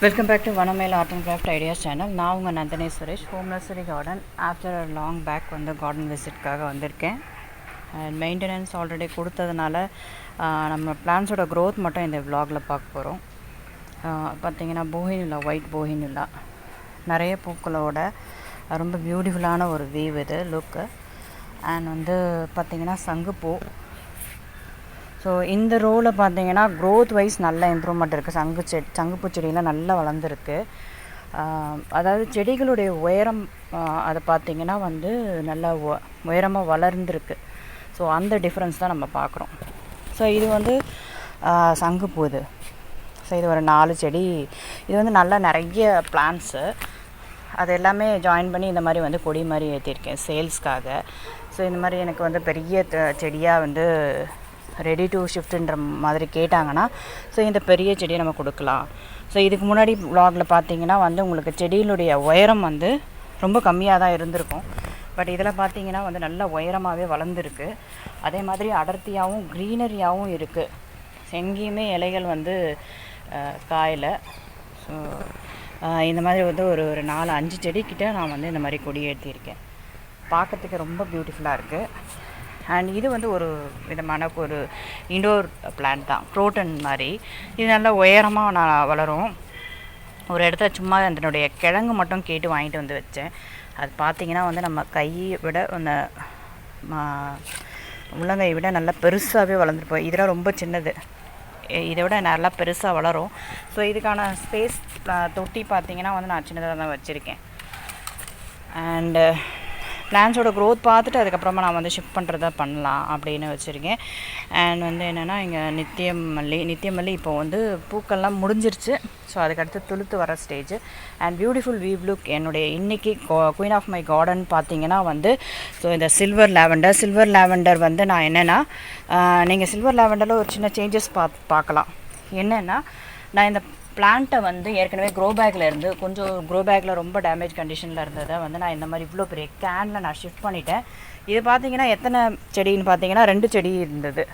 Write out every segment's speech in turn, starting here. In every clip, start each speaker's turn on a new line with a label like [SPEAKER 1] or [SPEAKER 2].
[SPEAKER 1] Welcome back to வனமேல் art and craft ideas channel நான் உங்கள் Nandini Suresh. Home nursery garden after a long back வந்து garden விசிட்காக வந்திருக்கேன். And maintenance already கொடுத்ததுனால நம்ம பிளான்ஸோட க்ரோத் மட்டும் இந்த விலாகில் பார்க்க போகிறோம் பார்த்தீங்கன்னா போஹினுல்லா ஒயிட் போஹினுல்லா நிறைய பூக்களோட ரொம்ப பியூட்டிஃபுல்லான ஒரு வீவ் இது லுக்கு அண்ட் வந்து பார்த்தீங்கன்னா சங்குப்பூ. ஸோ இந்த ரோவில் பார்த்தீங்கன்னா க்ரோத் வைஸ் நல்ல இம்ப்ரூவ்மெண்ட் இருக்குது சங்கு செடி சங்குப்பூ செடியெலாம் நல்லா வளர்ந்துருக்கு. அதாவது செடிகளுடைய உயரம் அதை பார்த்தீங்கன்னா வந்து நல்லா உ- உயரமாக வளர்ந்துருக்கு. ஸோ அந்த டிஃப்ரென்ஸ் தான் நம்ம பார்க்குறோம். ஸோ இது வந்து சங்குப்பூ இது. ஸோ இது ஒரு நாலு செடி. இது வந்து நல்லா நிறைய பிளான்ஸு அது எல்லாமே ஜாயின் பண்ணி இந்த மாதிரி வந்து கொடி மாதிரி ஏற்றிருக்கேன் சேல்ஸ்க்காக ஸோ இந்த மாதிரி எனக்கு வந்து பெரிய செடியாக வந்து ரெடி டு ஷிஃப்ட்டுன்ற மாதிரி கேட்டாங்கன்னா ஸோ இந்த பெரிய செடியை நம்ம கொடுக்கலாம். ஸோ இதுக்கு முன்னாடி vlogல பார்த்தீங்கன்னா வந்து உங்களுக்கு செடியினுடைய உயரம் வந்து ரொம்ப கம்மியாக தான் இருந்திருக்கும். பட் இதில் பார்த்தீங்கன்னா வந்து நல்ல உயரமாகவே வளர்ந்துருக்கு. அதே மாதிரி அடர்த்தியாகவும் க்ரீனரியாகவும் இருக்குது எங்கேயுமே இலைகள் வந்து காயில். ஸோ இந்த மாதிரி வந்து ஒரு ஒரு நாலு அஞ்சு செடிக்கிட்ட நான் வந்து இந்த மாதிரி கொடி ஏற்றியிருக்கேன் பார்க்குறதுக்கு ரொம்ப பியூட்டிஃபுல்லாக இருக்குது அண்ட் இது வந்து ஒரு விதமான ஒரு இண்டோர் பிளான்ட் தான். குரோட்டன் மாதிரி. இது நல்லா உயரமாக நான் வளரும். ஒரு இடத்துல சும்மா அதனுடைய கிழங்கு மட்டும் கேட்டு வாங்கிட்டு வந்து வச்சேன். அது பார்த்தீங்கன்னா வந்து நம்ம கையை விட அந்த மா உள்ளங்கையை விட நல்லா பெருசாகவே வளர்ந்துருப்போம் இதெல்லாம் ரொம்ப சின்னது. இதை விட நல்லா பெருசாக வளரும். ஸோ இதுக்கான ஸ்பேஸ் தொட்டி பார்த்திங்கன்னா வந்து நான் சின்னதாக தான் வச்சுருக்கேன். அண்டு பிளான்ஸோட க்ரோத் பார்த்துட்டு அதுக்கப்புறமா நான் வந்து ஷிஃப்ட் பண்ணுறதா பண்ணலாம் அப்படின்னு வச்சுருக்கேன். அண்ட் வந்து என்னென்னா இங்கே நித்தியம் மல்லி நித்தியம் மல்லி இப்போ வந்து பூக்கள்லாம் முடிஞ்சிருச்சு. ஸோ அதுக்கடுத்து துளுத்து வர stage and beautiful view look என்னுடைய இன்னைக்கு குயின் ஆஃப் மை கார்டன் பார்த்தீங்கன்னா வந்து ஸோ இந்த சில்வர் லேவெண்டர் சில்வர் லேவெண்டர் வந்து நான் என்னென்னா நீங்கள் சில்வர் லேவெண்டரில் ஒரு சின்ன சேஞ்சஸ் பா பார்க்கலாம். என்னென்னா நான் இந்த பிளான்ட்டை வந்து ஏற்கனவே க்ரோ பேக்கில் இருந்து கொஞ்சம் க்ரோ பேக்கில் ரொம்ப டேமேஜ் கண்டிஷனில் இருந்ததை வந்து நான் இந்த மாதிரி இவ்வளோ பெரிய கேனில் நான் ஷிஃப்ட் பண்ணிட்டேன். இது பார்த்தீங்கன்னா எத்தனை செடின்னு பார்த்தீங்கன்னா ரெண்டு செடி இருந்தது.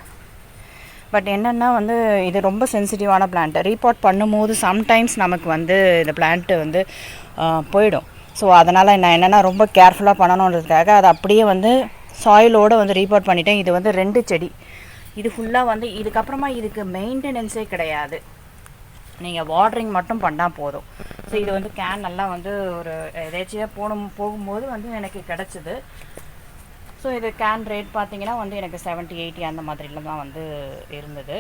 [SPEAKER 1] பட் என்னென்னா வந்து இது ரொம்ப சென்சிட்டிவான பிளான்ட்டு ரீபார்ட் பண்ணும்போது சம்டைம்ஸ் நமக்கு வந்து இந்த பிளான்ட்டு வந்து போயிடும். ஸோ அதனால் நான் என்னென்னா ரொம்ப கேர்ஃபுல்லாக பண்ணணுன்றதுக்காக அதை அப்படியே வந்து சாயிலோடு வந்து ரீபார்ட் பண்ணிட்டேன். இது வந்து ரெண்டு செடி. இது ஃபுல்லாக வந்து இதுக்கப்புறமா இதுக்கு மெயின்டெனன்ஸே கிடையாது. நீங்கள் வாட்ரிங் மட்டும் பண்ணால் போதும். ஸோ இது வந்து கேன் நல்லா வந்து ஒரு எதேச்சியாக போகணும் போகும்போது வந்து எனக்கு கிடச்சிது. ஸோ இது கேன் ரேட் பார்த்தீங்கன்னா வந்து எனக்கு 70 எயிட்டி அந்த மாதிரில தான் வந்து இருந்தது.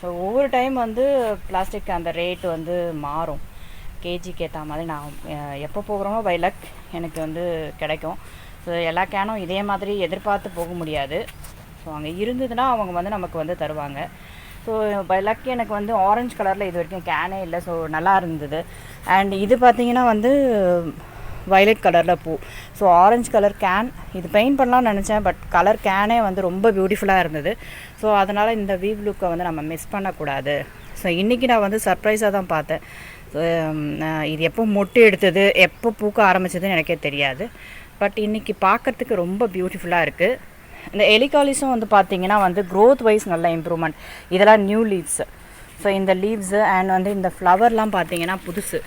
[SPEAKER 1] ஸோ ஒவ்வொரு டைம் வந்து பிளாஸ்டிக் அந்த ரேட் வந்து மாறும். கேஜிக்கு ஏற்ற மாதிரி நான் எப்போ போகிறோமோ பை லக் எனக்கு வந்து கிடைக்கும். ஸோ எல்லா கேனும் இதே மாதிரி எதிர்பார்த்து போக முடியாது. ஸோ அங்கே இருந்ததுன்னா அவங்க வந்து நமக்கு வந்து தருவாங்க. ஸோ பை லக் எனக்கு வந்து ஆரஞ்சு கலரில் இது வரைக்கும் கேனே இல்லை. ஸோ நல்லா இருந்தது. அண்ட் இது பார்த்தீங்கன்னா வந்து வயலட் கலரில் பூ. ஸோ ஆரஞ்சு கலர் கேன் இது பெயிண்ட் பண்ணலாம்னு நினச்சேன் பட் கலர் கேனே வந்து ரொம்ப பியூட்டிஃபுல்லாக இருந்தது. ஸோ அதனால் இந்த வீவ் லுக்கை வந்து நம்ம மிஸ் பண்ணக்கூடாது. ஸோ இன்றைக்கி நான் வந்து சர்ப்ரைஸாக தான் பார்த்தேன். இது எப்போ மொட்டு எடுத்தது எப்போ பூக்க ஆரம்பிச்சதுன்னு எனக்கே தெரியாது. பட் இன்றைக்கி பார்க்கறதுக்கு ரொம்ப பியூட்டிஃபுல்லாக இருக்குது இந்த எலிகாலிஸும் வந்து பார்த்தீங்கன்னா வந்து க்ரோத் வைஸ் நல்ல இம்ப்ரூவ்மெண்ட் இதெல்லாம் நியூ லீவ்ஸ் ஸோ இந்த லீவ்ஸு அண்ட் வந்து இந்த ஃப்ளவர்லாம் பார்த்தீங்கன்னா புதுசு.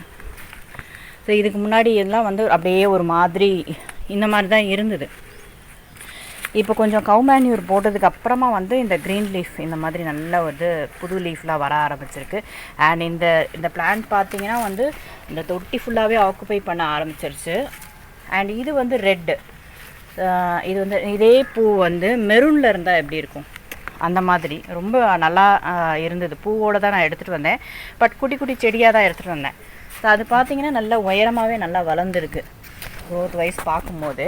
[SPEAKER 1] ஸோ இதுக்கு முன்னாடி இதெல்லாம் வந்து அப்படியே ஒரு மாதிரி இந்த மாதிரி தான் இருந்தது. இப்போ கொஞ்சம் கவுமேன்யூர் போட்டதுக்கு அப்புறமா வந்து இந்த க்ரீன் லீஃப் இந்த மாதிரி நல்ல வந்து புது லீஃப்லாம் வர ஆரம்பிச்சிருக்கு. அண்ட் இந்த இந்த பிளான்ட் பார்த்தீங்கன்னா வந்து இந்த தொட்டி ஃபுல்லாகவே ஆக்குபை பண்ண ஆரம்பிச்சிருச்சு. அண்ட் இது வந்து ரெட்டு இது வந்து இதே பூ வந்து மெரூனில் இருந்தால் எப்படி இருக்கும்? அந்த மாதிரி. ரொம்ப நல்லா இருந்தது. பூவோடு தான் நான் எடுத்துகிட்டு வந்தேன். பட் குட்டி குட்டி செடியாக தான் எடுத்துகிட்டு வந்தேன். ஸோ அது பார்த்தீங்கன்னா நல்லா உயரமாகவே நல்லா வளர்ந்துருக்கு. க்ரோத் வைஸ் பார்க்கும்போது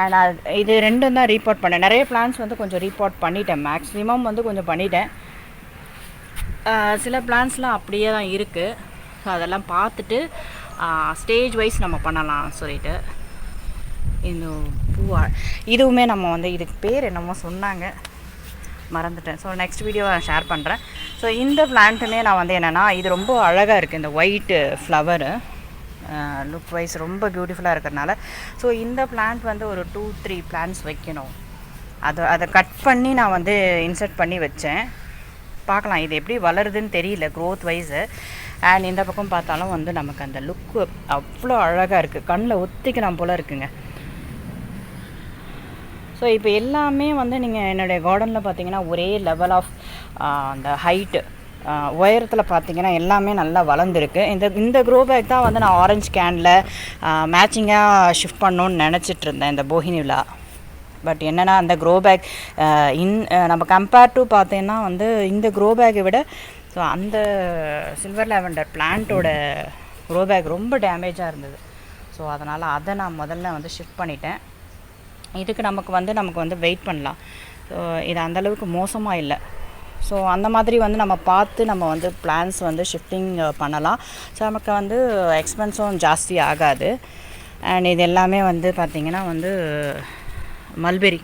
[SPEAKER 1] அண்ட் இது ரெண்டும் தான் ரீபார்ட் பண்ணேன். நிறைய பிளான்ஸ் வந்து கொஞ்சம் ரீபார்ட் பண்ணிட்டேன். மேக்ஸிமம் வந்து கொஞ்சம் பண்ணிட்டேன். சில பிளான்ஸ்லாம் அப்படியே தான் இருக்குது ஸோ அதெல்லாம் பார்த்துட்டு ஸ்டேஜ் வைஸ் நம்ம பண்ணலாம் சொல்லிட்டு. இந்த பூவா இதுவுமே நம்ம வந்து இதுக்கு பேர் என்னமோ சொன்னாங்க. மறந்துட்டேன். ஸோ நெக்ஸ்ட் வீடியோ ஷேர் பண்ணுறேன் ஸோ இந்த பிளான்ட்டுமே நான் வந்து என்னென்னா இது ரொம்ப அழகாக இருக்குது இந்த ஒயிட்டு ஃப்ளவரு லுக் வைஸ் ரொம்ப பியூட்டிஃபுல்லாக இருக்கிறனால ஸோ இந்த பிளான்ட் வந்து ஒரு டூ த்ரீ பிளான்ட்ஸ் வைக்கணும். அதை அதை கட் பண்ணி நான் வந்து இன்சர்ட் பண்ணி வச்சேன். பார்க்கலாம் இது எப்படி வளருதுன்னு தெரியல க்ரோத் வைஸு அண்ட் இந்த பக்கம் பார்த்தாலும் வந்து நமக்கு அந்த லுக்கு அவ்வளோ அழகாக இருக்குது கண்ணில் ஒத்திக்கலாம் போல் இருக்குங்க. ஸோ இப்போ எல்லாமே வந்து நீங்கள் என்னுடைய கார்டனில் பார்த்தீங்கன்னா ஒரே லெவல் ஆஃப் அந்த ஹைட்டு உயரத்தில் பார்த்தீங்கன்னா எல்லாமே நல்லா வளர்ந்துருக்கு. இந்த இந்த க்ரோ பேக் தான் வந்து நான் ஆரஞ்சு கேனில் மேட்சிங்காக ஷிஃப்ட் பண்ணணுன்னு நினச்சிட்டு இருந்தேன் இந்த போகினி விழா. பட் என்னென்னா அந்த க்ரோ பேக் இன் நம்ம கம்பேர் டு பார்த்தீங்கன்னா வந்து இந்த க்ரோ பேக்கை விட ஸோ அந்த சில்வர் லாவெண்டர் பிளான்ட்டோட க்ரோ பேக் ரொம்ப டேமேஜாக இருந்தது. ஸோ அதனால் அதை நான் முதல்ல வந்து ஷிஃப்ட் பண்ணிட்டேன். இதுக்கு நமக்கு வந்து நமக்கு வந்து வெயிட் பண்ணலாம். ஸோ இது அந்தளவுக்கு மோசமாக இல்லை. ஸோ அந்த மாதிரி வந்து நம்ம பார்த்து நம்ம வந்து பிளான்ஸ் வந்து ஷிஃப்டிங் பண்ணலாம். ஸோ நமக்கு வந்து எக்ஸ்பென்ஸும் ஜாஸ்தி ஆகாது. அண்ட் இது எல்லாமே வந்து பார்த்திங்கன்னா வந்து மல்பெரி.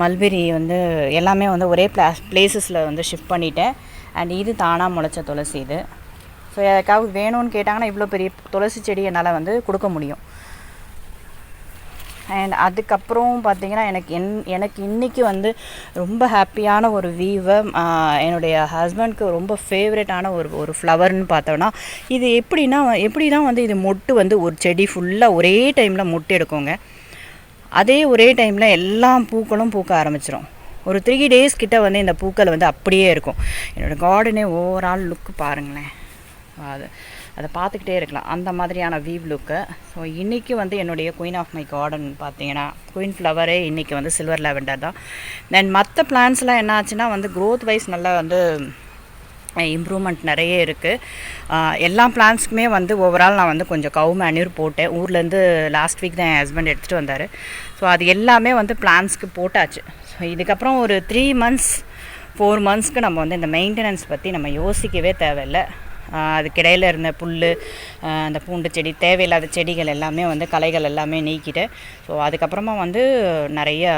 [SPEAKER 1] மல்பெரி வந்து எல்லாமே வந்து ஒரே பிளா பிளேசஸில் வந்து ஷிஃப்ட் பண்ணிட்டேன். அண்ட் இது தானாக முளைச்ச துளசி இது. ஸோ யாருக்காவது வேணும்னு கேட்டாங்கன்னா இவ்வளோ பெரிய துளசி செடி என்னால் வந்து கொடுக்க முடியும். அண்ட் அதுக்கப்புறம் பார்த்தீங்கன்னா எனக்கு என் எனக்கு இன்றைக்கி வந்து ரொம்ப ஹாப்பியான ஒரு வீவை என்னுடைய ஹஸ்பண்ட்க்கு ரொம்ப ஃபேவரட்டான ஒரு ஒரு ஃப்ளவர்னு பார்த்தோன்னா இது எப்படின்னா எப்படின்னா வந்து இது மொட்டு வந்து ஒரு செடி ஃபுல்லாக ஒரே டைமில் மொட்டு எடுக்குங்க. அதே ஒரே டைமில் எல்லா பூக்களும் பூக்க ஆரம்பிச்சிடும் ஒரு த்ரீ டேஸ் கிட்ட வந்து இந்த பூக்கள் வந்து அப்படியே இருக்கும். என்னோடய கார்டனே ஓவரால் லுக்கு பாருங்களேன். அது அதை பார்த்துக்கிட்டே இருக்கலாம். அந்த மாதிரியான வீவ் லுக்கு ஸோ இன்றைக்கி வந்து என்னுடைய குயின் ஆஃப் மை கார்டன் பார்த்தீங்கன்னா குயின் ஃப்ளவரே இன்றைக்கி வந்து சில்வர் லெவெண்டர் தான். தென் மற்ற பிளான்ஸ்லாம் என்ன ஆச்சுன்னா வந்து க்ரோத் வைஸ் நல்லா வந்து இம்ப்ரூவ்மெண்ட் நிறைய இருக்குது எல்லா பிளான்ஸ்க்குமே வந்து ஓவரால் நான் வந்து கொஞ்சம் கவு மேன்யூர் போட்டேன். ஊர்லேருந்து லாஸ்ட் வீக் தான் என் ஹஸ்பண்ட் எடுத்துகிட்டு வந்தார். ஸோ அது எல்லாமே வந்து பிளான்ஸ்க்கு போட்டாச்சு. ஸோ இதுக்கப்புறம் ஒரு த்ரீ மந்த்ஸ் ஃபோர் மந்த்ஸ்க்கு நம்ம வந்து இந்த மெயின்டெனன்ஸ் பற்றி நம்ம யோசிக்கவே தேவையில்லை. அதுக்கிடையில் இருந்த புல் அந்த பூண்டு செடி தேவையில்லாத செடிகள் எல்லாமே வந்து களைகள் எல்லாமே நீக்கிட்டு ஸோ அதுக்கப்புறமா வந்து நிறைய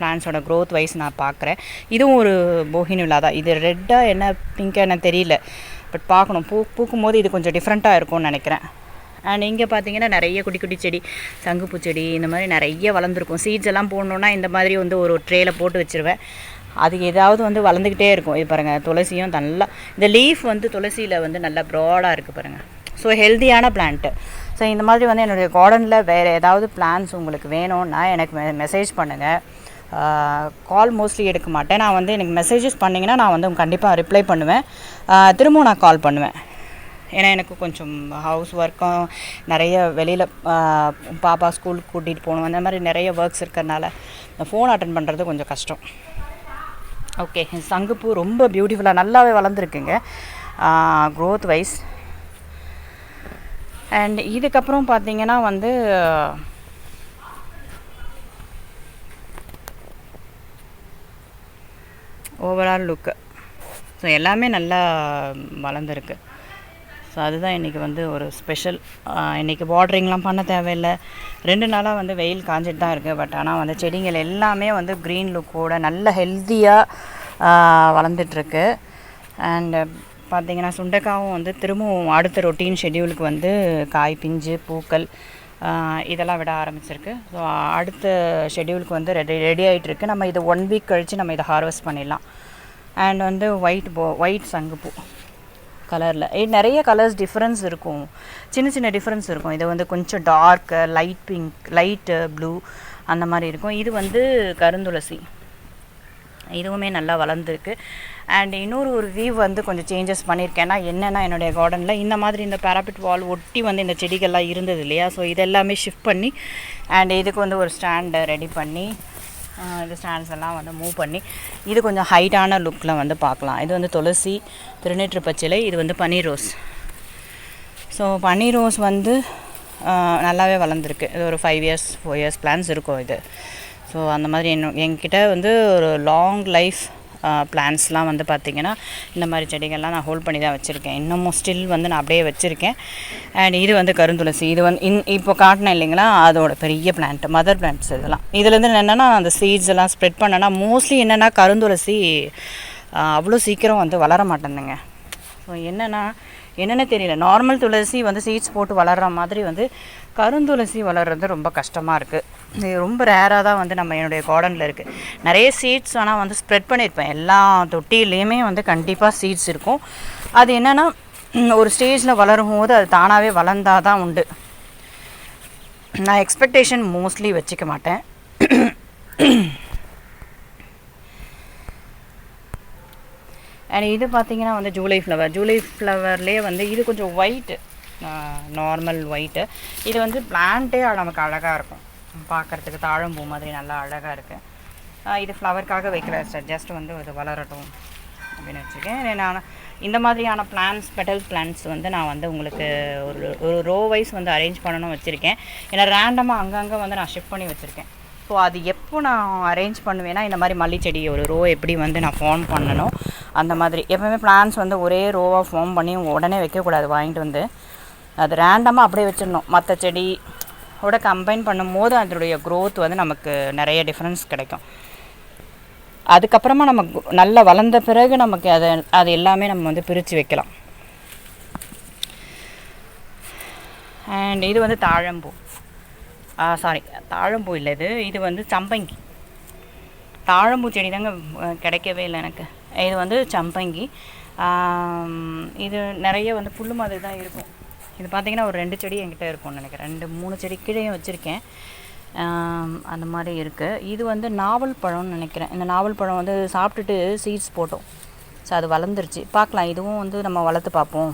[SPEAKER 1] பிளான்ஸோட க்ரோத் வைஸ் நான் பார்க்குறேன். இதுவும் ஒரு போகினி விழா தான். இது ரெட்டாக என்ன பிங்காக என்ன தெரியல. பட் பார்க்கணும். பூ பூக்கும் போது இது கொஞ்சம் டிஃப்ரெண்ட்டாக இருக்கும்னு நினைக்கிறேன். அண்ட் இங்கே பார்த்தீங்கன்னா நிறைய குட்டி குட்டி செடி சங்குப்பூ செடி இந்த மாதிரி நிறைய வளர்ந்துருக்கும். சீட்ஸ் எல்லாம் போடணுன்னா இந்த மாதிரி வந்து ஒரு ட்ரேயில் போட்டு வச்சுருவேன். அது ஏதாவது வந்து வளர்ந்துக்கிட்டே இருக்கும். இது பாருங்கள் துளசியும் நல்லா இந்த லீஃப் வந்து துளசியில் வந்து நல்லா ப்ராடாக இருக்குது பாருங்கள் ஸோ ஹெல்த்தியான பிளான்ட்டு ஸோ இந்த மாதிரி வந்து என்னுடைய கார்டனில் வேறு ஏதாவது பிளான்ஸ் உங்களுக்கு வேணும்னா எனக்கு மெ மெசேஜ் பண்ணுங்கள் கால் மோஸ்ட்லி எடுக்க மாட்டேன். நான் வந்து எனக்கு மெசேஜஸ் பண்ணிங்கன்னா நான் வந்து கண்டிப்பாக ரிப்ளை பண்ணுவேன். திரும்பவும் நான் கால் பண்ணுவேன். ஏன்னா எனக்கு கொஞ்சம் ஹவுஸ் ஒர்க்கும் நிறைய வெளியில் பாப்பா ஸ்கூலுக்கு கூட்டிகிட்டு போகணும். அந்த மாதிரி நிறைய ஒர்க்ஸ் இருக்கிறனால ஃபோன் அட்டன் பண்ணுறது கொஞ்சம் கஷ்டம். ஓகே சங்குப்பூ ரொம்ப பியூட்டிஃபுல்லாக நல்லாவே வளர்ந்துருக்குங்க. க்ரோத் வைஸ் அண்ட் இதுக்கப்புறம் பார்த்தீங்கன்னா வந்து ஓவரால் லுக்கு ஸோ எல்லாமே நல்லா வளர்ந்துருக்கு. ஸோ அதுதான் இன்றைக்கி வந்து ஒரு ஸ்பெஷல் இன்றைக்கி பார்ட்ரிங்லாம் பண்ண தேவையில்லை. ரெண்டு நாளாக வந்து வெயில் காஞ்சிட்டு தான் இருக்குது பட் ஆனால் வந்து செடிகள் எல்லாமே வந்து க்ரீன் லுக்கோட நல்ல ஹெல்த்தியாக வளர்ந்துட்டுருக்கு அண்டு பார்த்திங்கன்னா சுண்டைக்காவும் வந்து திரும்பவும் அடுத்த ரொட்டீன் ஷெடியூலுக்கு வந்து காய் பிஞ்சு பூக்கள் இதெல்லாம் விட ஆரம்பிச்சிருக்கு. ஸோ அடுத்த ஷெடியூலுக்கு வந்து ரெடி ரெடி ஆகிட்டுருக்கு நம்ம இதை ஒன் வீக் கழித்து நம்ம இதை ஹார்வெஸ்ட் பண்ணிடலாம். அண்ட் வந்து ஒயிட் போ ஒயிட் சங்குப்பூ கலரில் நிறைய கலர்ஸ் டிஃப்ரென்ஸ் இருக்கும். சின்ன சின்ன டிஃப்ரென்ஸ் இருக்கும். இது வந்து கொஞ்சம் dark light pink light blue அந்த மாதிரி இருக்கும். இது வந்து கருந்துளசி. இதுவுமே நல்லா வளர்ந்துருக்கு. அண்ட் இன்னொரு ஒரு வியூ வந்து கொஞ்சம் சேஞ்சஸ் பண்ணியிருக்கேன்னா என்னென்னா என்னுடைய கார்டனில் இந்த மாதிரி இந்த பேராபிட் வால் ஒட்டி வந்து இந்த செடிகள்லாம் இருந்தது இல்லையா? ஸோ இதெல்லாமே ஷிஃப்ட் பண்ணி அண்ட் இதுக்கு வந்து ஒரு ஸ்டாண்டை ரெடி பண்ணி இந்த ஸ்டாண்ட்ஸ் எல்லாம் வந்து மூவ் பண்ணி இது கொஞ்சம் ஹைட்டான லுக்கில் வந்து பார்க்கலாம். இது வந்து துளசி திருநெற்று பச்சிலை இது வந்து பன்னீர் ரோஸ். ஸோ பன்னீர் ரோஸ் வந்து நல்லாவே வளர்ந்துருக்கு. இது ஒரு five years four years plants இருக்கும் இது. ஸோ அந்த மாதிரி என்ன என்கிட்ட வந்து ஒரு லாங் லைஃப் பிளான்ஸ்லாம் வந்து பார்த்திங்கன்னா இந்த மாதிரி செடிகள்லாம் நான் ஹோல்ட் பண்ணி தான் வச்சுருக்கேன். இன்னமும் ஸ்டில் வந்து நான் அப்படியே வச்சுருக்கேன். அண்ட் இது வந்து கருந்துளசி. இது வந்து இன் இப்போ காட்டினேன் இல்லைங்களா? அதோட பெரிய பிளான்ட் மதர் பிளான்ட்ஸ் இதெல்லாம். இதுலேருந்து என்னென்னா அந்த சீட்ஸ் எல்லாம் ஸ்ப்ரெட் பண்ணேன்னா மோஸ்ட்லி என்னென்னா கருந்துளசி அவ்வளோ சீக்கிரம் வந்து வளர மாட்டேங்குங்க ஸோ என்னென்னா என்னென்னு தெரியல. நார்மல் துளசி வந்து சீட்ஸ் போட்டு வளர்கிற மாதிரி வந்து கருந்துளசி வளர்கிறது ரொம்ப கஷ்டமாக இருக்குது இது ரொம்ப ரேராக தான் வந்து நம்ம என்னுடைய கார்டனில் இருக்குது நிறைய சீட்ஸ் ஆனால் வந்து ஸ்ப்ரெட் பண்ணியிருப்பேன் எல்லா தொட்டிலையுமே வந்து கண்டிப்பாக சீட்ஸ் இருக்கும். அது என்னென்னா ஒரு ஸ்டேஜில் வளரும் போது அது தானாகவே வளர்ந்தால் தான் உண்டு. நான் எக்ஸ்பெக்டேஷன் மோஸ்ட்லி வச்சுக்க மாட்டேன். அண்ட் இது பார்த்தீங்கன்னா வந்து ஜூலை ஃப்ளவர் ஜூலை ஃப்ளவர்லேயே வந்து இது கொஞ்சம் ஒயிட்டு நார்மல் ஒயிட்டு இது வந்து பிளான்ட்டே நமக்கு அழகாக இருக்கும். பார்க்குறதுக்கு தாழம்பூ மாதிரி நல்லா அழகாக இருக்குது இது ஃப்ளவருக்காக வைக்கிற சார் ஜஸ்ட் வந்து இது வளரட்டும் அப்படின்னு வச்சுருக்கேன். நான் இந்த மாதிரியான பிளான்ஸ் பெட்டல் பிளான்ஸ் வந்து நான் வந்து உங்களுக்கு ஒரு ஒரு ரோ வைஸ் வந்து அரேஞ்ச் பண்ணணும் வச்சுருக்கேன். ஏன்னா ரேண்டமாக அங்கங்கே வந்து நான் ஷிஃப்ட் பண்ணி வச்சுருக்கேன். ஸோ அது எப்போ நான் அரேஞ்ச் பண்ணுவேன்னா இந்த மாதிரி மல்லி செடி ஒரு ரோ எப்படி வந்து நான் ஃபார்ம் பண்ணணும் அந்த மாதிரி. எப்பவுமே பிளான்ஸ் வந்து ஒரே ரோவாக ஃபார்ம் பண்ணி உடனே வைக்கக்கூடாது வாங்கிட்டு வந்து. அது ரேண்டமாக அப்படியே வச்சிடணும். மற்ற செடி ஓட கம்பைன் பண்ணும்போது அதனுடைய க்ரோத் வந்து நமக்கு நிறைய டிஃப்ரென்ஸ் கிடைக்கும். அதுக்கப்புறமா நம்ம நல்லா வளர்ந்த பிறகு நமக்கு அதை அது எல்லாமே நம்ம வந்து பிரித்து வைக்கலாம். அண்ட் இது வந்து தாழம்பூ. சாரி தாழம்பூ இல்லை இது. இது வந்து சம்பங்கி. தாழம்பூ செடி தாங்க கிடைக்கவே இல்லை எனக்கு. இது வந்து சம்பங்கி. இது நிறைய வந்து புல் மாதிரி தான் இருக்கும். இது பார்த்திங்கன்னா ஒரு ரெண்டு செடி என்கிட்ட இருக்கும்னு நினைக்கிறேன். ரெண்டு மூணு செடி கீழேயும் வச்சுருக்கேன். அந்த மாதிரி இருக்குது இது வந்து நாவல் பழம்னு நினைக்கிறேன். இந்த நாவல் பழம் வந்து சாப்பிட்டுட்டு சீட்ஸ் போட்டோம். ஸோ அது வளர்ந்துருச்சு. பார்க்கலாம். இதுவும் வந்து நம்ம வளர்த்து பார்ப்போம்.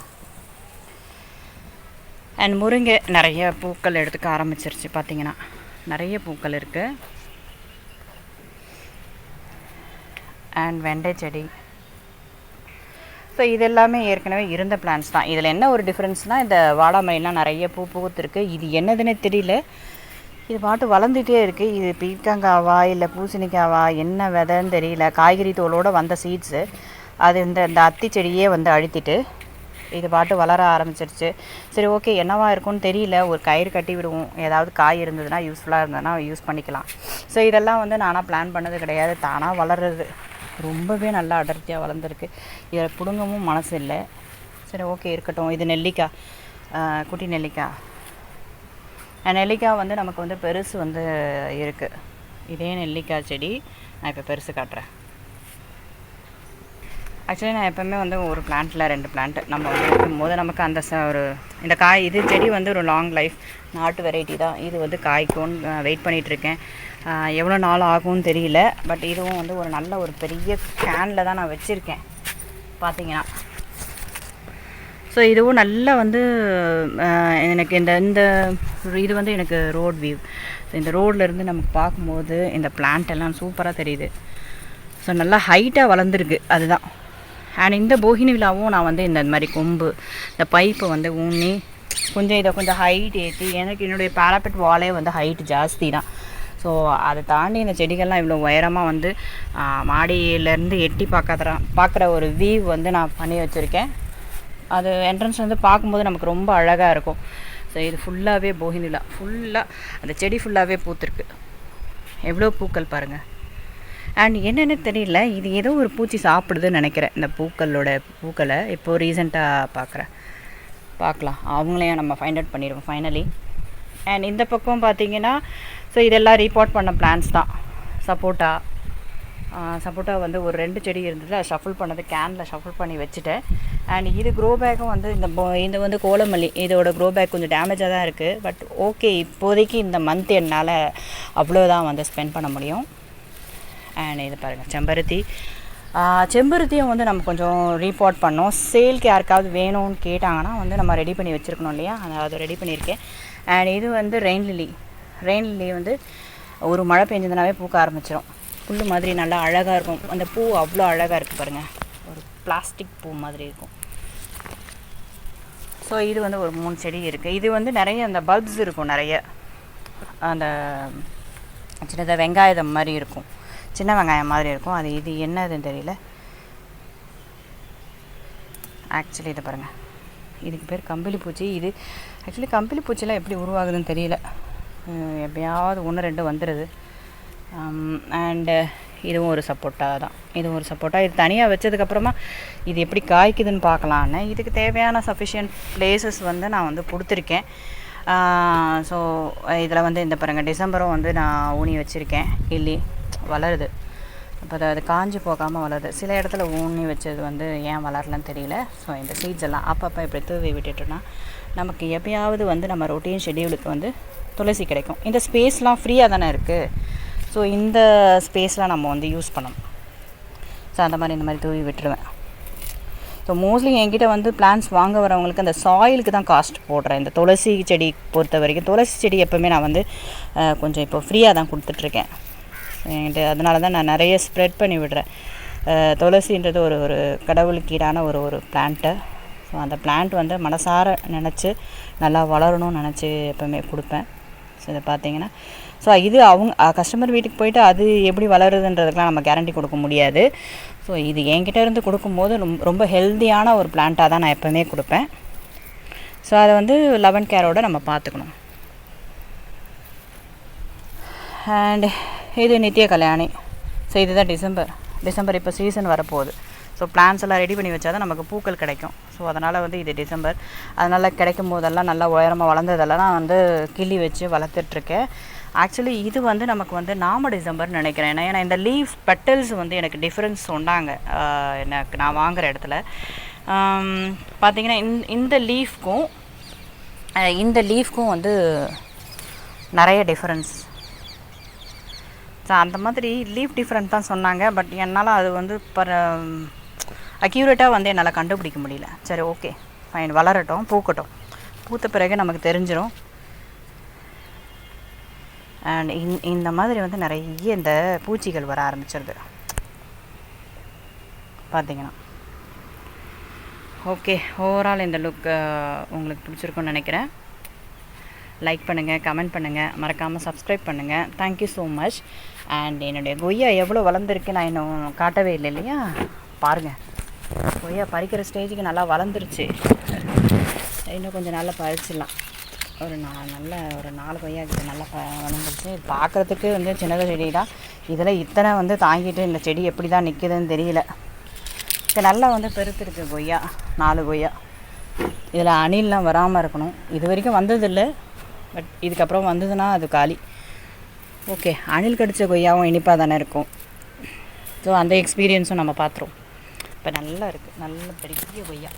[SPEAKER 1] அண்ட் முருங்கை நிறைய பூக்கள் எடுத்துக்க ஆரம்பிச்சிருச்சு பார்த்தீங்கன்னா நிறைய பூக்கள் இருக்குது அண்ட் வெண்டை செடி. ஸோ இது எல்லாமே ஏற்கனவே இருந்த பிளான்ஸ் தான். இதில் என்ன ஒரு டிஃப்ரென்ஸ்னால் இந்த வாடாமல்லிலாம் நிறைய பூ பூத்துருக்கு. இது என்னதுன்னே தெரியல. இது பாட்டு வளர்ந்துட்டே இருக்குது இது பீர்க்கங்காவா இல்லை பூசணிக்காவா என்ன விதைன்னு தெரியல. காய்கறி தோலோடு வந்த சீட்ஸு அது இந்த இந்த அத்தி செடியே வந்து அழுத்திட்டு இது பாட்டு வளர ஆரம்பிச்சிருச்சு. சரி ஓகே என்னவா இருக்கும்னு தெரியல. ஒரு கயிறு கட்டி விடுவோம். ஏதாவது காய் இருந்ததுன்னா யூஸ்ஃபுல்லாக இருந்ததுன்னா யூஸ் பண்ணிக்கலாம். ஸோ இதெல்லாம் வந்து நானாக பிளான் பண்ணது கிடையாது. தானாக வளர்றது. ரொம்பவே நல்லா அடர்த்தியாக வளர்ந்துருக்கு. இதை பிடுங்கவும் மனசு இல்லை சரி ஓகே இருக்கட்டும். இது நெல்லிக்காய் குட்டி நெல்லிக்காய் நெல்லிக்காய் வந்து நமக்கு வந்து பெருசு வந்து இருக்குது இதே நெல்லிக்காய் செடி நான் இப்போ பெருசு காட்டுறேன். ஆக்சுவலி நான் எப்போவுமே வந்து ஒரு பிளான்ட்டில் ரெண்டு பிளான்ட்டு நம்ம வந்து வைக்கும்போது நமக்கு அந்த ச ஒரு இந்த காய் இது செடி வந்து ஒரு லாங் லைஃப் நாட்டு வெரைட்டி தான். இது வந்து காய்க்கும்னு வெயிட் பண்ணிகிட்ருக்கேன் எவ்வளோ நாள் ஆகும்னு தெரியல பட் இதுவும் வந்து ஒரு நல்ல ஒரு பெரிய கேனில் தான் நான் வச்சுருக்கேன் பார்த்தீங்கன்னா ஸோ இதுவும் நல்லா வந்து எனக்கு இந்த இந்த இது வந்து எனக்கு ரோட் வியூ இந்த ரோட்லேருந்து நமக்கு பார்க்கும்போது இந்த பிளான்ட் எல்லாம் சூப்பராக தெரியுது. ஸோ நல்லா ஹைட்டாக வளர்ந்துருக்கு அதுதான். அண்ட் இந்த போகினி விழாவும் நான் வந்து இந்த மாதிரி கொம்பு இந்த பைப்பை வந்து ஊனி கொஞ்சம் இதை கொஞ்சம் ஹைட் ஏற்றி எனக்கு என்னுடைய பேராபெட் வாலே வந்து ஹைட் ஜாஸ்தி தான். ஸோ அதை தாண்டி இந்த செடிகள்லாம் இவ்வளோ உயரமாக வந்து மாடியிலேருந்து எட்டி பார்க்கற பார்க்குற ஒரு வியூ வந்து நான் பண்ணி வச்சுருக்கேன். அது என்ட்ரன்ஸ் வந்து பார்க்கும்போது நமக்கு ரொம்ப அழகாக இருக்கும். ஸோ இது ஃபுல்லாகவே போகினிலா ஃபுல்லாக அந்த செடி ஃபுல்லாகவே பூத்துருக்கு. எவ்வளோ பூக்கள் பாருங்கள் அண்ட் என்னென்னு தெரியல இது ஏதோ ஒரு பூச்சி சாப்பிடுதுன்னு நினைக்கிறேன். இந்த பூக்களோட பூக்களை இப்போது ரீசெண்டாக பார்க்குறேன். பார்க்கலாம். அவங்களையும் நம்ம ஃபைண்ட் அவுட் பண்ணிடுவோம் ஃபைனலி அண்ட் இந்த பக்கம் பார்த்தீங்கன்னா ஸோ இதெல்லாம் ரீபார்ட் பண்ண பிளான்ஸ் தான். சப்போட்டா சப்போட்டா வந்து ஒரு ரெண்டு செடி இருந்தது. அதை ஷஃபிள் பண்ணது கேனில் ஷஃபிள் பண்ணி வச்சுட்டேன். அண்ட் இது க்ரோ பேக்கும் வந்து இந்த இது வந்து கோலமல்லி. இதோட க்ரோ பேக் கொஞ்சம் டேமேஜாக தான் இருக்குது பட் ஓகே இப்போதைக்கு இந்த மந்த் என்னால் அவ்வளோதான் வந்து ஸ்பெண்ட் பண்ண முடியும். அண்ட் இது பாருங்கள் செம்பருத்தி. செம்பருத்தியும் வந்து நம்ம கொஞ்சம் ரீபோர்ட் பண்ணோம். சேல்க்கு யாருக்காவது வேணும்னு கேட்டாங்கன்னா வந்து நம்ம ரெடி பண்ணி வச்சுருக்கணும் இல்லையா? அதை ரெடி பண்ணியிருக்கேன். அண்ட் இது வந்து ரெயின் லில்லி ரெயின் லில்லி வந்து ஒரு மழை பெஞ்சதுனாவே பூக்க ஆரம்பிச்சிடும் புல் மாதிரி நல்லா அழகாக இருக்கும். அந்த பூ அவ்வளோ அழகாக இருக்குது பாருங்கள் ஒரு பிளாஸ்டிக் பூ மாதிரி இருக்கும். ஸோ இது வந்து ஒரு மூணு செடி இருக்குது இது வந்து நிறைய அந்த பல்ப்ஸ் இருக்கும் நிறைய. அந்த சின்னதாக வெங்காயம் மாதிரி இருக்கும். சின்ன வெங்காயம் மாதிரி இருக்கும். அது இது என்னதுன்னு தெரியல. ஆக்சுவலி இதை பாருங்கள் இதுக்கு பேர் கம்பளி பூச்சி. இது ஆக்சுவலி கம்பளி பூச்சிலாம் எப்படி உருவாகுதுன்னு தெரியல. எப்பயாவது ஒன்று ரெண்டு வந்துடுது அண்டு இதுவும் ஒரு சப்போட்டா தான். இதுவும் ஒரு சப்போட்டா இது தனியாக வச்சதுக்கப்புறமா இது எப்படி காய்க்குதுன்னு பார்க்கலான்னு இதுக்கு தேவையான சஃபிஷியன்ட் பிளேசஸ் வந்து நான் வந்து கொடுத்துருக்கேன். ஸோ இதில் வந்து இந்த பாருங்கள் டிசம்பரும் வந்து நான் ஊனி வச்சுருக்கேன். கிள்ளி வளருது. அப்போ அது அது காஞ்சி போகாமல் வளருது. சில இடத்துல ஊனி வச்சது வந்து ஏன் வளரலன்னு தெரியல. ஸோ இந்த சீட்ஸ் எல்லாம் அப்பப்போ இப்படி தூவி விட்டுட்டோன்னா நமக்கு எப்பயாவது வந்து நம்ம ரொட்டீன் ஷெடியூலுக்கு வந்து துளசி கிடைக்கும். இந்த ஸ்பேஸ்லாம் ஃப்ரீயாக தானே இருக்குது ஸோ இந்த ஸ்பேஸ்லாம் நம்ம வந்து யூஸ் பண்ணணும். ஸோ அந்த மாதிரி இந்த மாதிரி தூவி விட்டுருவேன். ஸோ மோஸ்ட்லி என்கிட்ட வந்து பிளான்ஸ் வாங்க வரவங்களுக்கு அந்த சாயிலுக்கு தான் காஸ்ட் போடுறேன். இந்த துளசி செடி பொறுத்த வரைக்கும் துளசி செடி எப்போவுமே நான் வந்து கொஞ்சம் இப்போ ஃப்ரீயாக தான் கொடுத்துட்ருக்கேன். என்கிட்ட அதனால தான் நான் நிறைய ஸ்ப்ரெட் பண்ணி விடுறேன். துளசின்றது ஒரு ஒரு கடவுளுக்கீடான ஒரு ஒரு பிளான்ட்டு ஸோ அந்த பிளான்ட் வந்து மனசார நினச்சி நல்லா வளரணும்னு நினச்சி எப்போவுமே கொடுப்பேன். ஸோ இதை பார்த்தீங்கன்னா. ஸோ இது அவங்க கஸ்டமர் வீட்டுக்கு போயிட்டு அது எப்படி வளருதுன்றதுக்கெலாம் நம்ம கேரண்டி கொடுக்க முடியாது. ஸோ இது என்கிட்ட இருந்து கொடுக்கும்போது ரொம்ப ரொம்ப ஹெல்த்தியான ஒரு பிளான்ட்டாக தான் நான் எப்போவுமே கொடுப்பேன். ஸோ அதை வந்து லெவன் கேரோட நம்ம பார்த்துக்கணும். அண்ட் இது நித்திய கல்யாணி. ஸோ இதுதான் டிசம்பர் டிசம்பர் இப்போ சீசன் வரப்போகுது. ஸோ பிளான்ஸ் எல்லாம் ரெடி பண்ணி வச்சா தான் நமக்கு பூக்கள் கிடைக்கும். ஸோ அதனால் வந்து இது டிசம்பர் அதனால் கிடைக்கும் போதெல்லாம் நல்லா உயரமாக வளர்ந்ததெல்லாம் நான் வந்து கிள்ளி வச்சு வளர்த்துட்ருக்கேன். ஆக்சுவலி இது வந்து நமக்கு வந்து நாம டிசம்பர்னு நினைக்கிறேன். ஏன்னா இந்த லீவ் பெட்டல்ஸ் வந்து எனக்கு டிஃப்ரென்ஸ் சொன்னாங்க. எனக்கு நான் வாங்குகிற இடத்துல. பார்த்தீங்கன்னா இந்த லீஃப்க்கும் இந்த லீஃப்க்கும் வந்து நிறைய டிஃப்ரென்ஸ் ஸோ அந்த மாதிரி லீஃப் டிஃப்ரெண்ட் தான் சொன்னாங்க. பட் என்னால் அது வந்து பர அக்யூரேட்டாக வந்து என்னால் கண்டுபிடிக்க முடியல. சரி ஓகே ஃபைன் வளரட்டும் பூக்கட்டும். பூத்த பிறகு நமக்கு தெரிஞ்சிடும் அண்ட் இந் இந்த மாதிரி வந்து நிறைய இந்த பூச்சிகள் வர ஆரம்பிச்சிருது. பார்த்தீங்கன்னா ஓகே ஓவரால் இந்த லுக் உங்களுக்கு பிடிச்சிருக்கும்னு நினைக்கிறேன். லைக் பண்ணுங்கள் கமெண்ட் பண்ணுங்கள் மறக்காமல் சப்ஸ்கிரைப் பண்ணுங்கள் தேங்க்யூ ஸோ மச் அண்ட் என்னுடைய கொய்யா எவ்வளோ வளர்ந்துருக்கு நான் இன்னும் காட்டவே இல்லை இல்லையா? பாருங்கள் கொய்யா பறிக்கிற ஸ்டேஜுக்கு நல்லா வளர்ந்துருச்சு. இன்னும் கொஞ்சம் நல்லா பறிச்சிடலாம். ஒரு நா நல்ல ஒரு நாலு கொய்யா இது நல்லா வளர்ந்துருச்சு. பார்க்குறதுக்கு வந்து சின்னதாக செடி தான் இதில் இத்தனை வந்து தாங்கிட்டு இந்த செடி எப்படி தான் நிற்குதுன்னு தெரியல. இப்போ நல்லா வந்து பெருத்திருக்கு கொய்யா நாலு கொய்யா. இதில் அணிலெலாம் வராமல் இருக்கணும். இது வரைக்கும் வந்ததில்லை. பட் இதுக்கப்புறம் வந்ததுன்னா அது காலி. ஓகே அணில் கடித்த கொய்யாவும் இனிப்பாக தானே இருக்கும். ஸோ அந்த எக்ஸ்பீரியன்ஸும் நம்ம பார்த்துருவோம் இப்போ நல்லா இருக்குது நல்ல பெரிய கொய்யா.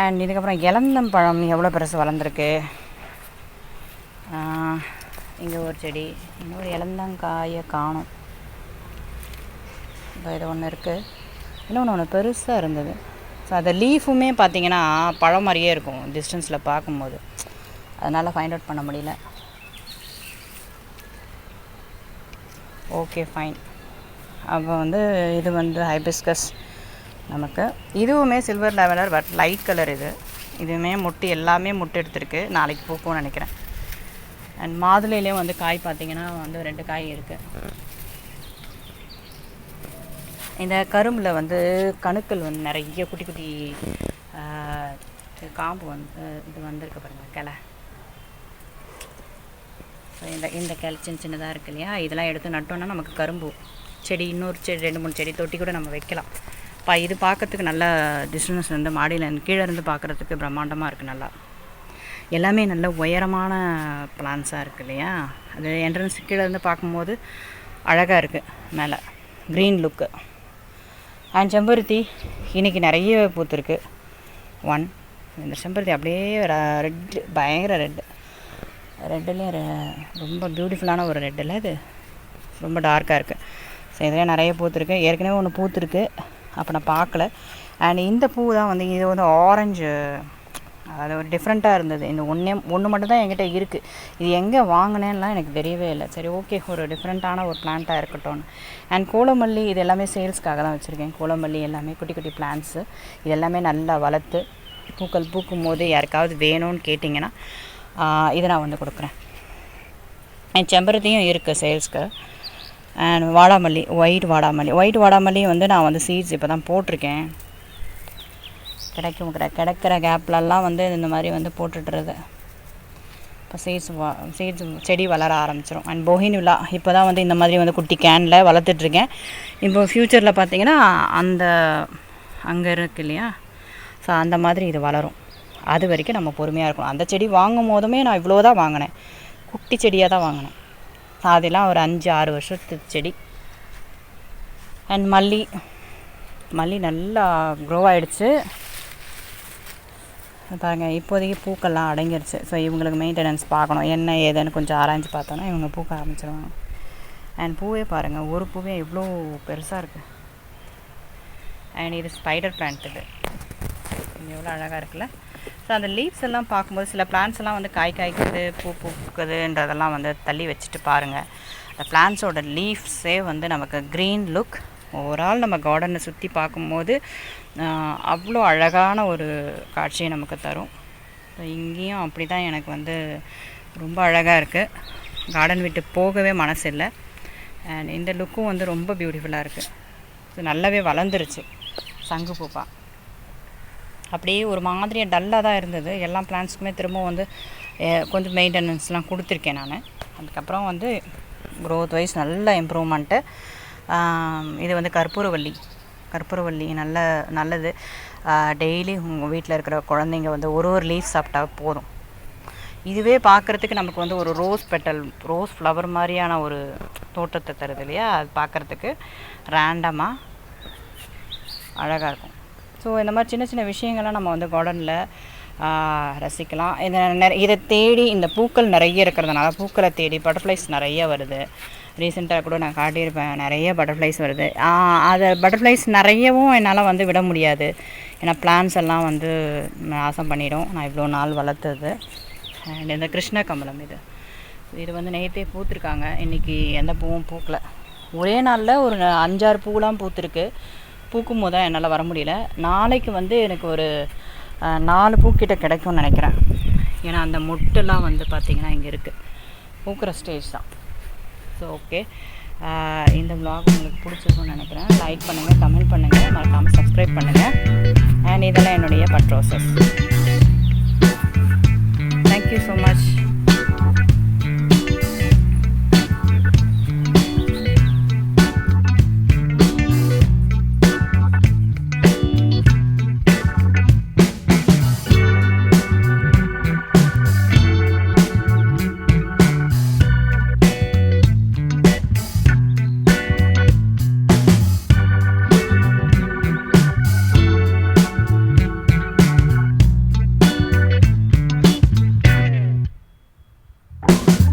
[SPEAKER 1] அண்ட் இதுக்கப்புறம் இளந்தம்பழம் எவ்வளோ பெருசு வளர்ந்துருக்கு? இங்கே ஒரு செடி இன்னொரு இளந்தங்காயை காணும். இப்போ இது ஒன்று இருக்குது இன்னொன்று ஒன்று பெருசாக இருந்தது. ஸோ அந்த லீஃபுமே பார்த்தீங்கன்னா பழம் மாதிரியே இருக்கும் டிஸ்டன்ஸில் பார்க்கும்போது. அதனால் ஃபைண்ட் அவுட் பண்ண முடியல. ஓகே ஃபைன் அப்போ வந்து இது வந்து ஹைபிஸ்கஸ் நமக்கு. இதுவுமே சில்வர் லெவலர் பட் லைட் கலர் இது. இதுவுமே முட்டு எல்லாமே முட்டு எடுத்திருக்கு. நாளைக்கு பூக்கும்னு நினைக்கிறேன். அண்ட் மாதுளையிலையும் வந்து காய் பார்த்தீங்கன்னா வந்து ரெண்டு காய் இருக்குது இந்த கரும்பில் வந்து கணுக்கள் வந்து நிறைய குட்டி குட்டி காம்பு வந்து இது வந்திருக்கு பாருங்கள் கிளை. ஸோ இந்த இந்த கிளை சின்ன சின்னதாக இருக்கு இல்லையா? இதெல்லாம் எடுத்து நட்டோன்னா நமக்கு கரும்பு செடி இன்னொரு செடி ரெண்டு மூணு செடி தொட்டி கூட நம்ம வைக்கலாம். பா இது பார்க்கறதுக்கு நல்லா டிஸ்டன்ஸ் வந்து மாடியில் இருந்து கீழே இருந்து பார்க்குறதுக்கு பிரம்மாண்டமாக இருக்குது நல்லா. எல்லாமே நல்ல உயரமான பிளான்ஸாக இருக்குது இல்லையா? அது என்ட்ரன்ஸ் கீழே இருந்து பார்க்கும்போது அழகாக இருக்குது மேலே. க்ரீன் லுக்கு அண்ட் செம்பருத்தி இன்றைக்கி நிறைய பூத்துருக்கு. ஒன் இந்த செம்பருத்தி அப்படியே ரெட்டு பயங்கர ரெட்டு ரெட்டுலேயும் ரொம்ப பியூட்டிஃபுல்லான ஒரு ரெட் இல்லை இது ரொம்ப டார்க்காக இருக்குது ஸோ இதில் நிறைய பூத்துருக்கு. ஏற்கனவே ஒன்று பூத்துருக்கு. அப்போ நான் பார்க்கல. அண்ட் இந்த பூ தான் வந்து இது வந்து ஆரஞ்சு அது ஒரு டிஃப்ரெண்ட்டாக இருந்தது. இந்த ஒன்றே ஒன்று மட்டும் தான் என்கிட்ட இருக்குது இது எங்கே வாங்கினேன்லாம் எனக்கு தெரியவே இல்லை. சரி ஓகே ஒரு டிஃப்ரெண்ட்டான ஒரு பிளான்ட்டாக இருக்கட்டும்னு அண்ட் கோலமல்லி இது எல்லாமே சேல்ஸ்க்காக தான் வச்சுருக்கேன். கோலமல்லி எல்லாமே குட்டி குட்டி பிளான்ட்ஸு இது எல்லாமே நல்லா வளர்த்து பூக்கள் பூக்கும் போது யாருக்காவது வேணும்னு கேட்டிங்கன்னா இதை நான் வந்து கொடுக்குறேன். என் செம்பருத்தியும் இருக்குது சேல்ஸ்க்கு அண்ட் வாடாமல்லி ஒயிட் வாடாமல்லி. ஒயிட் வாடாமல்லியும் வந்து நான் வந்து சீட்ஸ் இப்போ தான் போட்டிருக்கேன். கிடைக்கும் கிடை கிடைக்கிற கேப்லலாம் வந்து இந்த மாதிரி வந்து போட்டுட்டுறது. இப்போ சீட்ஸ் சீட்ஸ் செடி வளர ஆரம்பிச்சிடும் அண்ட் போஹினிவிலா இப்போ தான் வந்து இந்த மாதிரி வந்து குட்டி கேனில் வளர்த்துட்ருக்கேன் இப்போ ஃப்யூச்சரில் பார்த்தீங்கன்னா அந்த அங்கே இருக்கு இல்லையா? ஸோ அந்த மாதிரி இது வளரும். அது வரைக்கும் நம்ம பொறுமையாக இருக்கணும். அந்த செடி வாங்கும் போதுமே நான் இவ்வளோ தான் வாங்கினேன். குட்டி செடியாக தான் வாங்கினேன். அதெல்லாம் ஒரு அஞ்சு ஆறு வருஷத்து செடி. அண்ட் மல்லி மல்லி நல்லா க்ரோ ஆகிடுச்சு பாருங்கள் இப்போதைக்கு பூக்கள்லாம் அடங்கிருச்சு. ஸோ இவங்களுக்கு மெயின்டெனன்ஸ் பார்க்கணும். என்ன ஏதுன்னு கொஞ்சம் ஆராய்ஞ்சு பார்த்தோன்னா இவங்க பூக்க ஆரம்பிச்சிருவாங்க. அண்ட் பூவே பாருங்கள் ஒரு பூவே எவ்வளோ பெருசாக இருக்குது அண்ட் இது ஸ்பைடர் பிளான்ட் இது. இது எவ்வளோ அழகாக இருக்குல்ல? ஸோ அந்த லீவ்ஸ் எல்லாம் பார்க்கும்போது சில பிளான்ஸ் எல்லாம் வந்து காய் காய்க்குது பூ பூக்குதுன்றதெல்லாம் வந்து தள்ளி வச்சுட்டு பாருங்கள் அந்த பிளான்ஸோட லீவ்ஸே வந்து நமக்கு க்ரீன் லுக் ஓவரால் நம்ம கார்டனை சுற்றி பார்க்கும்போது அவ்வளோ அழகான ஒரு காட்சியை நமக்கு தரும். ஸோ இங்கேயும் அப்படி தான் எனக்கு வந்து ரொம்ப அழகாக இருக்குது கார்டன் விட்டு போகவே மனசு இல்லை அண்ட் இந்த லுக்கும் வந்து ரொம்ப பியூட்டிஃபுல்லாக இருக்குது ஸோ நல்லாவே வளர்ந்துருச்சு. சங்கு பூப்பா. அப்படியே ஒரு மாதிரியாக டல்லாக தான் இருந்தது. எல்லா பிளான்ஸுக்குமே திரும்ப வந்து கொஞ்சம் மெயின்டெனன்ஸ்லாம் கொடுத்துருக்கேன் நான். அதுக்கப்புறம் வந்து க்ரோத் வைஸ் நல்ல இம்ப்ரூவ்மெண்ட்டு இது வந்து கற்பூரவள்ளி. கற்பூரவள்ளி நல்ல நல்லது. டெய்லி உங்கள் வீட்டில் இருக்கிற குழந்தைங்க வந்து ஒரு ஒரு லீஃப் சாப்பிட்டா போதும். இதுவே பார்க்குறதுக்கு நமக்கு வந்து ஒரு ரோஸ் பெட்டல் ரோஸ் ஃப்ளவர் மாதிரியான ஒரு தோட்டத்தை தருது இல்லையா? அது பார்க்குறதுக்கு ரேண்டமாக அழகாக இருக்கும். ஸோ இந்த மாதிரி சின்ன சின்ன விஷயங்கள்லாம் நம்ம வந்து கார்டனில் ரசிக்கலாம். இதை இதை தேடி இந்த பூக்கள் நிறைய இருக்கிறதுனால பூக்களை தேடி பட்டர்ஃப்ளைஸ் நிறைய வருது. ரீசெண்டாக கூட நான் காட்டியிருப்பேன் நிறைய பட்டர்ஃப்ளைஸ் வருது. அதை பட்டர்ஃப்ளைஸ் நிறையவும் என்னால் வந்து விட முடியாது. ஏன்னா பிளான்ஸ் எல்லாம் வந்து நாசம் பண்ணிடும். நான் இவ்வளோ நாள் வளர்த்தது. அண்ட் இந்த கிருஷ்ண கமலம் இது. இது வந்து நேற்றே பூத்துருக்காங்க. இன்றைக்கி எந்த பூவும் பூக்கல. ஒரே நாளில் ஒரு அஞ்சாறு பூலாம் பூத்துருக்கு. பூக்கும் போது தான் என்னால் வர முடியல. நாளைக்கு வந்து எனக்கு ஒரு நாலு பூக்கிட்ட கிடைக்கும்னு நினைக்கிறேன். ஏன்னா அந்த மொட்டெல்லாம் வந்து பார்த்திங்கன்னா இங்கே இருக்குது பூக்கிற ஸ்டேஜ் தான். ஸோ ஓகே இந்த விளாக் உங்களுக்கு பிடிச்சிருக்கும்னு நினைக்கிறேன். லைக் பண்ணுங்கள் கமெண்ட் பண்ணுங்கள் மறக்காமல் சப்ஸ்கிரைப் பண்ணுங்கள் அண்ட் இதெல்லாம் என்னுடைய but process thank you so much thank you.